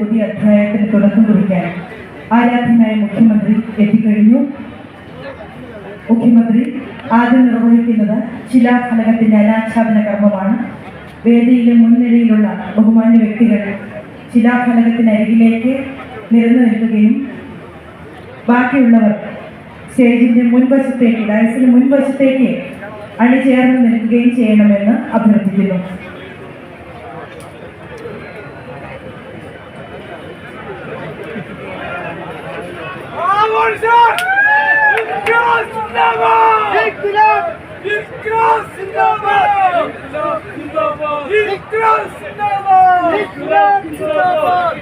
പുതിയ അധ്യായത്തിന് തുടക്കം കുറിക്കാൻ ആരാധ്യനായ മുഖ്യമന്ത്രി എത്തിക്കഴിഞ്ഞു. മുഖ്യമന്ത്രി ആദ്യം നിർവഹിക്കുന്നത് ശിലാഫലകത്തിന്റെ അനാച്ഛാദന കർമ്മമാണ്. വേദിയിലെ മുൻനിരയിലുള്ള ബഹുമാന്യ വ്യക്തികൾ ശിലാഫലകത്തിനരികിലേക്ക് നിരന്നു നിൽക്കുകയും ബാക്കിയുള്ളവർ സ്റ്റേജിന്റെ മുൻവശത്തേക്ക് ഡയസിന് മുൻവശത്തേക്ക് അണിചേർന്ന് നിൽക്കുകയും ചെയ്യണമെന്ന് അഭ്യർത്ഥിക്കുന്നു. Avanzar! İnkılap zindabad! İnkılap! İnkılap zindabad! İnkılap zindabad! İnkılap zindabad! İnkılap zindabad!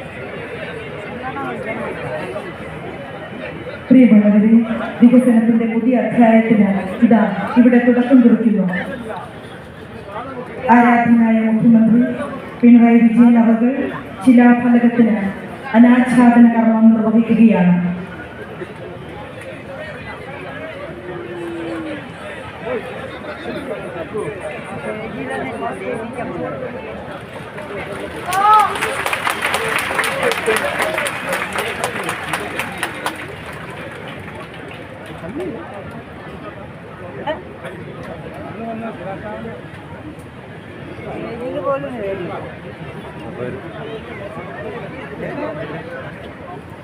പ്രിയമുള്ളവരെ വികസനത്തിന്റെ പുതിയ അധ്യായത്തിന് ഇതാ ഇവിടെ തുടക്കം കുറിക്കുന്നു ആരാധനായ മുഖ്യമന്ത്രി പിണറായി വിജയൻ അവർ ശിലാഫലകത്തിന് അനാച്ഛാദന കർമ്മം നിർവഹിക്കുകയാണ് പോലും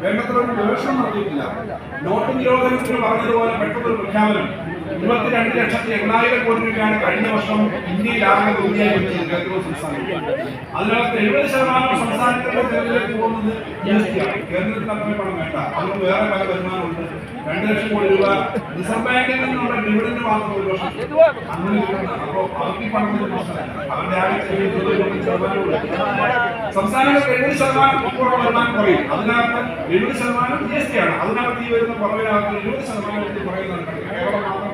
വേണ്ടത്ര ഒരു ദോഷം നടത്തിയിട്ടില്ല. നോട്ട് നിരോധനത്തിന് പറഞ്ഞതുപോലെ പെട്ടെന്ന് പ്രഖ്യാപനം. ഇരുപത്തിരണ്ട് ലക്ഷത്തി എണ്ണായിരം കോടി രൂപയാണ് കഴിഞ്ഞ വർഷം കേന്ദ്രവും സംസ്ഥാനവും അതിനകത്ത് എഴുപത് ശതമാനം സംസ്ഥാനത്തിന്റെ ചെലവിലേക്ക് പോകുന്നത് ജി എസ് ടി ആണ് കേന്ദ്രത്തിന് അത്രയും പണം വേണ്ട. അവർക്ക് വേറെ പല വരുമാനമുണ്ട്. രണ്ട് ലക്ഷം കോടി രൂപ റിസർവ് ബാങ്കിൽ നിന്നുള്ള ഡിവിഡന്റ് മാത്രം ഒരു വർഷം. അങ്ങനെ അവർക്ക് പണം അവരുടെ ആകെ എഴുപത് ശതമാനം ഇപ്പോഴുള്ള വരുമാനം കുറയും. അതിനകത്ത് എഴുപത് ശതമാനം ജി എസ് ടി ആണ് അതിനകത്ത് ഈ വരുന്ന കുറവിനകത്ത് എഴുപത് ശതമാനം കുറയുന്നുണ്ട് കേരളം മാത്രം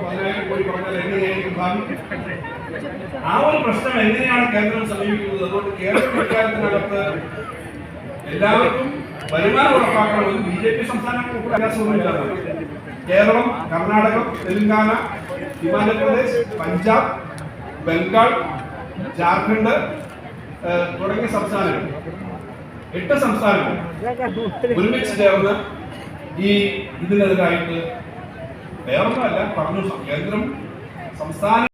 ആ ഒരു പ്രശ്നം എങ്ങനെയാണ് കേന്ദ്രം സമീപിക്കുന്നത്? അതുകൊണ്ട് കേന്ദ്ര പ്രഖ്യാപനത്തിനകത്ത് എല്ലാവർക്കും വരുമാനം ഉറപ്പാക്കണമെന്ന് ബി ജെ പി സംസ്ഥാനങ്ങൾക്ക് വ്യത്യാസമൊന്നുമില്ലാതെ കേരളം കർണാടകം തെലങ്കാന ഹിമാചൽ പ്രദേശ് പഞ്ചാബ് ബംഗാൾ ജാർഖണ്ഡ് തുടങ്ങിയ സംസ്ഥാനങ്ങൾ. എട്ട് സംസ്ഥാനങ്ങൾ ഒരുമിച്ച് ചേർന്ന് ഈ ഇതിനെതിരായിട്ട് വേറൊന്നുമല്ല പറഞ്ഞു കേന്ദ്രം സംസ്ഥാന